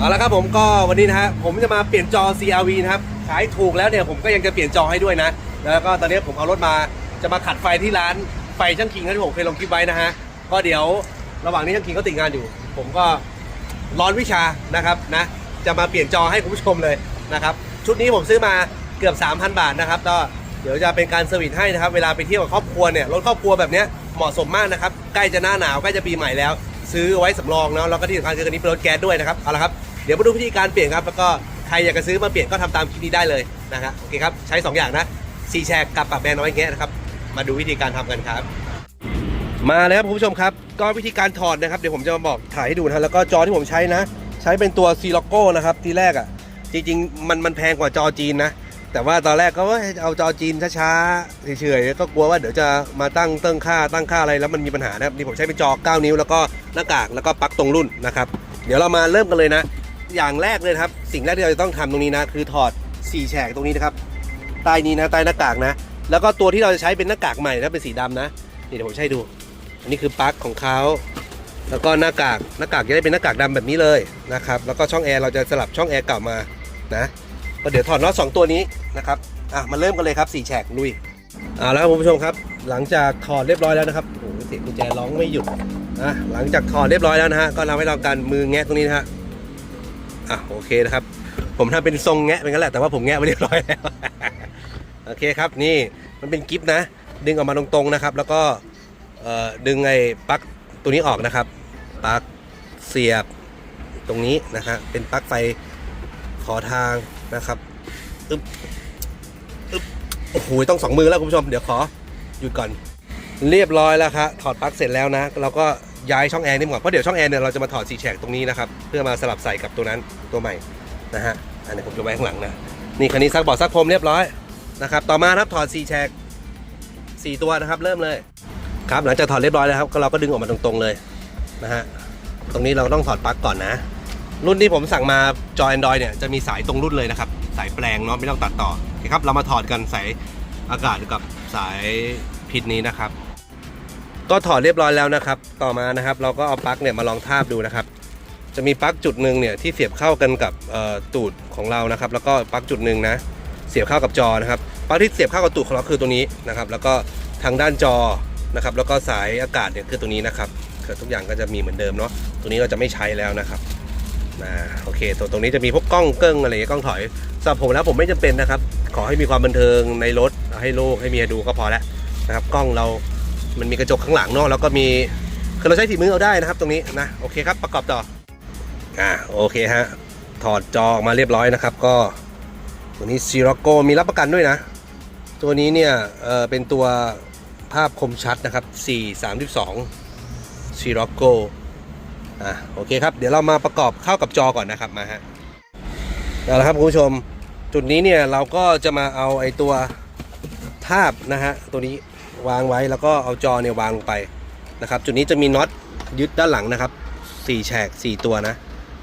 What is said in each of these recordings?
เอาละครับผมก็วันนี้นะฮะผมจะมาเปลี่ยนจอ CRV นะครับขายถูกแล้วเนี่ยผมก็ยังจะเปลี่ยนจอให้ด้วยนะ แล้วก็ตอนนี้ผมเอารถมาจะมาขัดไฟที่ร้านไฟช่างคิงที่ผมเคยลงคลิปไว้นะฮะก็เดี๋ยวระหว่างนี้ช่างคิงก็ติดงานอยู่ ผมก็ร้อนวิชานะครับนะจะมาเปลี่ยนจอให้คุณผู้ชมเลยนะครับชุดนี้ผมซื้อมาเกือบ 3,000 บาทนะครับก็เดี๋ยวจะเป็นการเซอร์วิสให้นะครับเวลาไปเที่ยวกับครอบครัวเนี่ยรถครอบครัวแบบเนี้ยเหมาะสมมากนะครับใกล้จะหน้าหนาวใกล้จะปีใหม่แล้ว ซื้อไว้สำรองเนาะแล้วก็ที่สำคัญคือคันนี้เป็นรถแก๊สด้วยนะครับเอาละครับ ดี๋ยวมาดูวิธีการเปลี่ยนครับ แล้วก็ใครอยากจะซื้อมาเปลี่ยนก็ทำตามคลิปนี้ได้เลยนะครับโอเคครับใช้ 2 อย่างนะซีแชร์กับปรับแบนด์น้อยแงะนะครับมาดูวิธีการทำกันครับ มาแล้วครับคุณผู้ชมครับ ก็วิธีการถอดนะครับเดี๋ยวผมจะมาบอกถ่ายให้ดูนะแล้วก็จอที่ผมใช้นะ ใช้เป็นตัวซีล็อกโก้นะครับทีแรกอะจริงๆมันมันแพงกว่าจอจีนนะแต่ว่าตอนแรกก็ว่าเอาจอจีนช้าๆเฉยๆก็กลัวว่าเดี๋ยวจะมาตั้งเตั้งค่าตั้งค่าอะไรแล้วมันมีปัญหานะครับนี่ผมใช้เป็นจอ 9 นิ้วแล้วก็หน้ากากแล้วก็ปลั๊กตรงรุ่นนะครับ เดี๋ยวเรามาเริ่มกันเลยนะ อย่างแรกเลยครับ สิ่งแรกที่เราจะต้องทำตรงนี้นะ คือถอด4แฉกตรงนี้นะครับใต้นี้นะใต้หน้ากากนะ แล้วก็ตัวที่เราจะใช้เป็นหน้ากากใหม่นะเป็นสีดำนะนี่เดี๋ยวผมใช้ดู อันนี้คือปลั๊กของเขาแล้วก็หน้ากากหน้ากากจะได้เป็นหน้ากากดำแบบนี้เลยนะครับ แล้วก็ช่องแอร์เราจะสลับช่องแอร์เก่ามานะก็เดี๋ยวถอดน็อตสองตัวนี้นะครับอะมาเริ่มกันเลยครับสี่แฉกลุยอ่าแล้วคุณผู้ชมครับ หลังจากถอดเรียบร้อยแล้วนะครับโอ้โหเสียงกุญแจร้องไม่หยุดนะหลังจากถอดเรียบร้อยแล้วนะฮะก็เราให้เราการมือแงะตรงนี้นะฮะ อะโอเคนะครับ ผมทำเป็นทรงแงะเป็นกันแหละแต่ว่าผมแงะไปเรียบร้อยแล้วโอเคครับนี่มันเป็นกิฟต์นะ ดึงออกมาตรงๆนะครับ แล้วก็ดึงไอ้ปลั๊กตัวนี้ออกนะครับปลั๊กเสียบตรงนี้นะฮะเป็นปลั๊กไฟขอทางนะครับอึ๊บอึ๊บโอ้โหต้องสองมือแล้วคุณผู้ชมเดี๋ยวขอหยุดก่อน เรียบร้อยแล้วครับถอดปลั๊กเสร็จแล้วนะเราก็ ย้ายช่องแอร์นี่ก่อนเพราะเดี๋ยวช่องแอร์เนี่ยเราจะมาถอดสีแฉกตรงนี้นะครับเพื่อมาสลับใส่กับตัวนั้นตัวใหม่นะฮะอันนี้ผมจะไว้ข้างหลังนะนี่คันนี้ซักบอดซักพรมเรียบร้อยนะครับต่อมาครับถอดสีแฉกสี่ตัวนะครับเริ่มเลยครับหลังจากถอดเรียบร้อยแล้วครับก็เราก็ดึงออกมาตรงๆเลยนะฮะตรงนี้เราต้องถอดปลั๊กก่อนนะ รุ่นที่ผมสั่งมาจอ Android เนี่ยจะมีสายตรงรุ่นเลยนะครับสายแปลงเนาะไม่ต้องตัดต่อโอเคครับเรามาถอดกันสายอากาศกับสายพิษนี้นะครับ ก็ถอดเรียบร้อยแล้วนะครับ ต่อมานะครับ เราก็เอาปลั๊กเนี่ยมาลองทาบดูนะครับ จะมีปลั๊กจุดหนึ่งเนี่ยที่เสียบเข้ากันกับตูดของเรานะครับ แล้วก็ปลั๊กจุดหนึ่งนะ เสียบเข้ากับจอนะครับปลั๊กที่เสียบเข้ากับตูดของเราคือตัวนี้นะครับ แล้วก็ทางด้านจอนะครับ แล้วก็สายอากาศเนี่ยคือตัวนี้นะครับคือทุกอย่างก็จะมีเหมือนเดิมเนาะตัวนี้เราจะไม่ใช้แล้วนะครับนะโอเคตัวตรงนี้จะมีพวกกล้องเกิ้งอะไรอย่างกล้องถอยสำหรับผมแล้วผมไม่จำเป็นนะครับ ขอให้มีความบันเทิงในรถให้โลกให้เมียดูก็พอแล้วนะครับ กล้องเรา มันมีกระจกข้างหลังเนาะแล้วก็มีคือเราใช้ฝีมือเอาได้นะครับ ตรงนี้นะโอเคครับประกอบต่ออ่าโอเคฮะถอดจอออกมาเรียบร้อยนะครับ ก็ตัวนี้ซีร็อกโกมีรับประกันด้วยนะ ตัวนี้เนี่ยเอ่อเป็นตัวภาพคมชัดนะครับ 432ซีร็อกโกอะโอเคครับ เดี๋ยวเรามาประกอบเข้ากับจอก่อนนะครับมาฮะเอาละครับคุณผู้ชมจุดนี้เนี่ยเราก็จะมาเอาไอตัวภาพนะฮะตัวนี้ วางไว้แล้วก็เอาจอเนี่ยวางลงไปนะครับ จุดนี้จะมีน็อตยึดด้านหลังนะครับ4แฉก4 ตัวนะ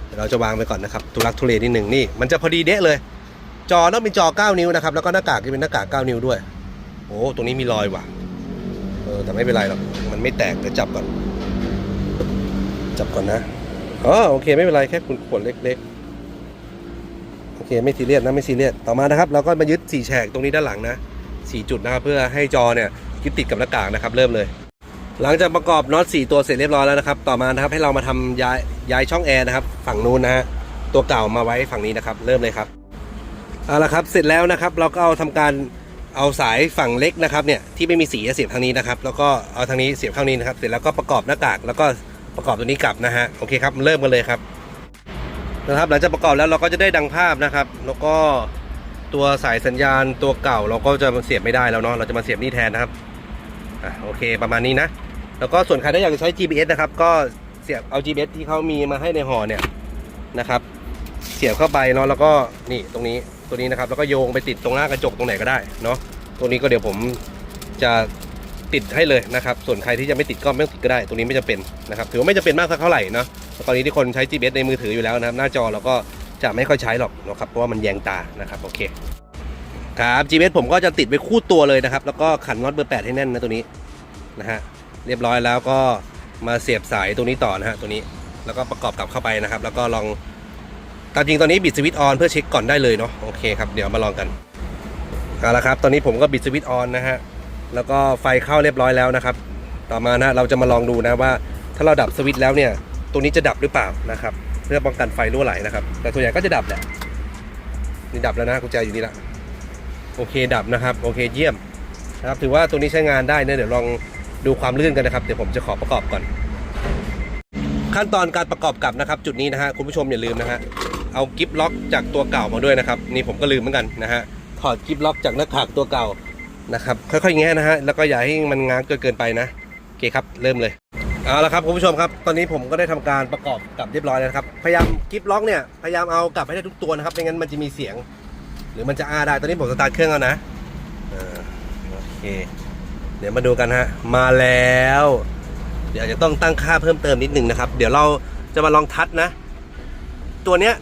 เดี๋ยวเราจะวางไปก่อนนะครับทุลักทุเลนิดหนึ่งนี่มันจะพอดีเดะเลย จอต้องเป็นจอ 9 นิ้วนะครับแล้วก็หน้ากากที่เป็นหน้ากาก9 นิ้วด้วย โอ้ตรงนี้มีรอยว่ะเออแต่ไม่เป็นไรหรอกมันไม่แตกเดี๋ยวจับก่อน จับก่อนนะอ๋อโอเคไม่เป็นไรแค่ขวดเล็ก ๆ โอเคไม่ซีเรียสนะไม่ซีเรียสต่อมานะครับเราก็มายึด4แฉกตรงนี้ด้านหลังนะ4จุดนะครับเพื่อให้จอเนี่ย ยึดติดกับหน้ากากนะครับเริ่มเลย หลังจากประกอบน็อต4ตัวเสร็จเรียบร้อยแล้วนะครับต่อมานะครับให้เรามาทำย้ายย้ายช่องแอร์นะครับฝั่งนู้นนะฮะตัวเก่ามาไว้ฝั่งนี้นะครับ เริ่มเลยครับเอาละครับเสร็จแล้วนะครับเราก็เอาทำการเอาสายฝั่งเล็กนะครับเนี่ยที่ไม่มีสีเสียบทางนี้นะครับ แล้วก็เอาทางนี้เสียบข้างนี้นะครับ เสร็จแล้วก็ประกอบหน้ากากแล้วก็ประกอบตัวนี้กลับนะฮะโอเคครับเริ่มกันเลยครับนะครับ หลังจากประกอบแล้วเราก็จะได้ดังภาพนะครับ แล้วก็ ตัวสายสัญญาณตัวเก่าเราก็จะเสียบไม่ได้แล้วเนาะเราจะมาเสียบนี่แทนนะครับอะโอเคประมาณนี้นะ แล้วก็ส่วนใครที่อยากจะใช้ GPS นะครับ ก็เสียบเอา GPS ที่เขามีมาให้ในห่อเนี่ยนะครับ เสียบเข้าไปเนาะแล้วก็นี่ตรงนี้ตัวนี้นะครับแล้วก็โยงไปติดตรงหน้ากระจกตรงไหนก็ได้เนาะตรงนี้ก็เดี๋ยวผมจะติดให้เลยนะครับ ส่วนใครที่จะไม่ติดก็ไม่ต้องติดก็ได้ ตรงนี้ไม่จำเป็นนะครับ ถือว่าไม่จำเป็นมากสักเท่าไหร่เนาะเพราะตอนนี้ที่คนใช้ GPS ในมือถืออยู่แล้วนะครับ หน้าจอเราก็ จะไม่ค่อยใช้หรอกนะครับเพราะว่ามันแยงตานะครับโอเคครับ GPS ผมก็จะติดไปคู่ตัวเลยนะครับ แล้วก็ขันน็อตเบอร์8ให้แน่นนะตัวนี้นะฮะเรียบร้อยแล้วก็มาเสียบสายตรงนี้ต่อนะฮะตัวนี้แล้วก็ประกอบกลับเข้าไปนะครับ แล้วก็ลองตามจริงตอนนี้บิดสวิตช์ออนเพื่อเช็คก่อนได้เลยเนาะโอเคครับเดี๋ยวมาลองกันเอาละครับตอนนี้ผมก็บิดสวิตช์ออนนะฮะแล้วก็ไฟเข้าเรียบร้อยแล้วนะครับ ต่อมานะเราจะมาลองดูนะว่า ถ้าเราดับสวิตช์แล้วเนี่ยตัวนี้จะดับหรือเปล่านะครับ เพื่อป้องกันไฟรั่วไหลนะครับ แต่ส่วนใหญ่ก็จะดับแหละนี่ดับแล้วนะกุญแจอยู่นี่ละโอเคดับนะครับ โอเคเยี่ยมนะครับถือว่าตัวนี้ใช้งานได้นะเดี๋ยวลองดูความลื่นกันนะครับ เดี๋ยวผมจะขอประกอบก่อน ขั้นตอนการประกอบกับนะครับ จุดนี้นะฮะคุณผู้ชมอย่าลืมนะฮะเอากิฟล็อกจากตัวเก่ามาด้วยนะครับ นี่ผมก็ลืมเหมือนกันนะฮะถอดกิฟล็อกจากหน้าผากตัวเก่านะครับ ค่อยๆแงะนะฮะแล้วก็อย่าให้มันง้างเกินเกินไปนะโอเคครับเริ่มเลย เอาละครับคุณผู้ชมครับ ตอนนี้ผมก็ได้ทำการประกอบกลับเรียบร้อยแล้วครับ พยายามกิฟล็อกเนี่ย พยายามเอากลับให้ได้ทุกตัวนะครับไม่งั้นมันจะมีเสียง หรือมันจะอาได้ ตอนนี้ผมสตาร์ทเครื่องแล้วนะโอเค เดี๋ยวมาดูกันฮะ มาแล้ว เดี๋ยวจะต้องตั้งค่าเพิ่มเติมนิดนึงนะครับ เดี๋ยวเราจะมาลองทัดนะ ตัวเนี้ย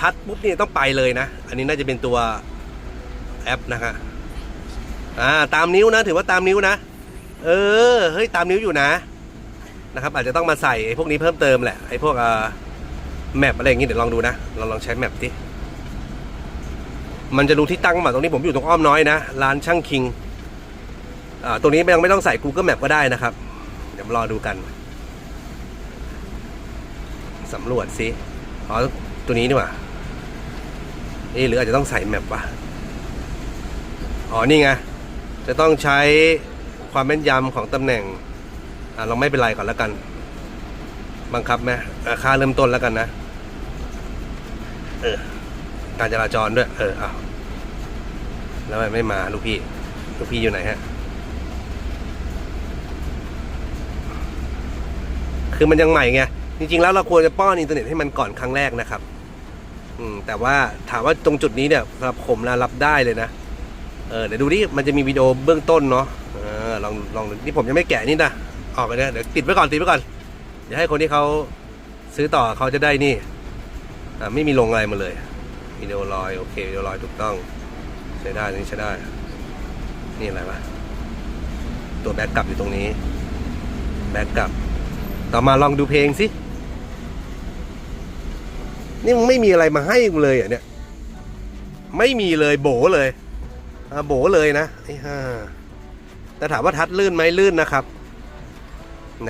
ทัดปุ๊บเนี่ยต้องไปเลยนะ อันนี้น่าจะเป็นตัวแอปนะฮะอ่าตามนิ้วนะ ถือว่าตามนิ้วนะ เออ เฮ้ย ตามนิ้วอยู่นะ นะครับอาจจะต้องมาใส่ไอ้พวกนี้เพิ่มเติมแหละไอ้พวกอ่าแมปอะไรอย่างงี้เดี๋ยวลองดูนะเราลองใช้แมปดิมันจะรู้ที่ตั้งมาตรงนี้ผมอยู่ตรงอ้อมน้อยนะร้านช่างคิงอ่าตรงนี้ยังไม่ต้องใส่ Google Map ก็ได้นะครับ เดี๋ยวมารอดูกันสำรวจสิอ๋อตัวนี้นี่หว่าเอ๊ะหรืออาจจะต้องใส่แมปวะอ๋อนี่ไงจะต้องใช้ความแม่นยำของตำแหน่ง เราไม่เป็นไรก่อนแล้วกัน บังคับไหมอ่าค่าเริ่มต้นแล้วกันนะ เออ การจราจรด้วย เออเอาแล้วไม่มาลูกพี่ ลูกพี่อยู่ไหนฮะ คือมันยังใหม่ไง จริง ๆ แล้วเราควรจะป้อนอินเทอร์เน็ตให้มันก่อนครั้งแรกนะครับ อืม แต่ว่าถามว่าตรงจุดนี้เนี่ยสำหรับผมนะรับได้เลยนะ เออ เดี๋ยวดูดิ มันจะมีวิดีโอเบื้องต้นเนาะ เออ ลอง ลอง นี่ผมยังไม่แกะนี่นะ ออกไปเนี่ยเดี๋ยวติดไว้ก่อนติดไว้ก่อนเดี๋ยวให้คนที่เขาซื้อต่อเขาจะได้นี่ไม่มีลงอะไรมาเลยวิดีโอลอยโอเควิดีโอลอยถูกต้องใช้ได้นี่ใช้ได้ นี่อะไรวะตัวแบ็กกลับอยู่ตรงนี้ แบ็กกลับ ต่อมาลองดูเพลงสิ นี่มไม่มีอะไรมาให้กูเลยอะเนี่ย ไม่มีเลยโบเลยโบเลยนะไอ้ห่าแต่ถามว่าทัดลื่นไหมลื่นนะครับ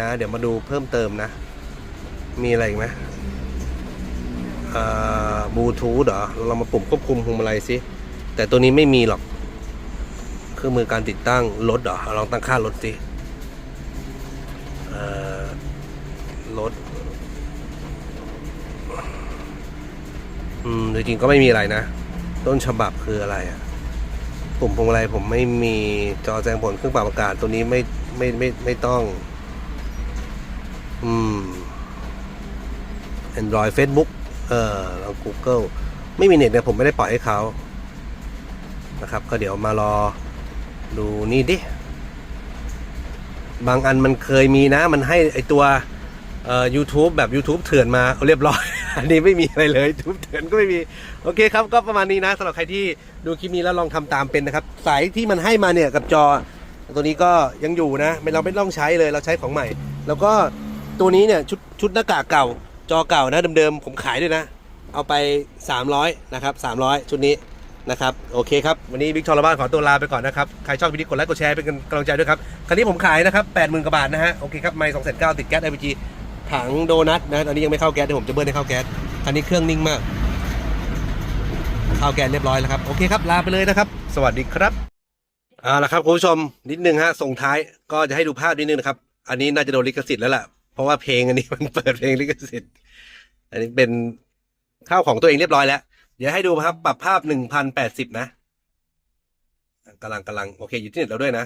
นะ เดี๋ยวมาดูเพิ่มเติมนะ มีอะไรอีกไหมบลูทูธเหรอ เรามาปุ่มควบคุมพวงมาลัยสิ แต่ตัวนี้ไม่มีหรอก เครื่องมือการติดตั้งรถเหรอ ลองตั้งค่ารถสิรถอืมจริงๆก็ไม่มีอะไรนะ ต้นฉบับคืออะไรอะปุ่มพวงมาลัยผมไม่มีจอแจ้งผลเครื่องปรับอากาศตัวนี้ไม่ไม่ไม่ไม่ต้อง อืม Android Facebook เออแล้ว Google ไม่มีเน็ตเนี่ยผมไม่ได้ปล่อยให้เขานะครับ ก็เดี๋ยวมารอดูนี่ดิ บางอันมันเคยมีนะ มันให้ไอตัวเอ่อ YouTube แบบ YouTube เถื่อนมาเอาเรียบร้อย อันนี้ไม่มีอะไรเลย YouTube เถื่อนก็ไม่มี โอเคครับ ก็ประมาณนี้นะสำหรับใครที่ดูคลิปนี้แล้วลองทำตามเป็นนะครับ สายที่มันให้มาเนี่ยกับจอ ตัวนี้ก็ยังอยู่นะไม่เราไม่ต้องใช้เลยเราใช้ของใหม่ แล้วก็ ตัวนี้เนี่ยชุดชุดหน้ากากเก่า จอเก่านะเดิมๆผมขายด้วยนะ เอาไป 300นะครับ300 ชุดนี้นะครับโอเคครับ วันนี้บิ๊กชอลบ้านขอตัวลาไปก่อนนะครับ ใครชอบวิดีโอกดไลค์กดแชร์เป็นกำลังใจด้วยครับ คันนี้ผมขายนะครับ80,000กว่าบาทนะฮะ โอเคครับ ไม่2 9 0 0ติดแก๊ส LPG ถังโดนัทนะตอนนี้ยังไม่เข้าแก๊สเดี๋ยวผมจะเบิร์นให้เข้าแก๊ส คันนี้เครื่องนิ่งมาก เข้าแก๊สเรียบร้อยแล้วครับ โอเคครับ ลาไปเลยนะครับ สวัสดีครับเอาละครับคุณผู้ชมนิดนึงฮะส่งท้ายก็จะให้ดูภาพนิดนึงนะครับอันนี้น่าจะโดนลิขสิทธิ์แล้วล่ะ เพราะว่าเพลงอันนี้มันเปิดเพลงลิขสิทธิ์ อันนี้เป็นข้าวของตัวเองเรียบร้อยแล้ว เดี๋ยวให้ดูครับ ปรับภาพหนึ่งพันแปดสิบนะกำลังกำลังโอเคอยู่ที่เน็ตเราด้วยนะ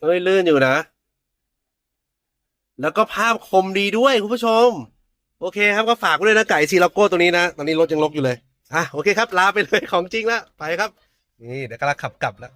เฮ้ยลื่นอยู่นะ แล้วก็ภาพคมดีด้วยคุณผู้ชม โอเคครับก็ฝากด้วยนะไก่ซีลโก้ตัวนี้นะ ตอนนี้รถยังลกอยู่เลย อะโอเคครับ ลาไปเลยของจริงแล้ว ไปครับ นี่เดี๋ยวกำลังขับกลับแล้ว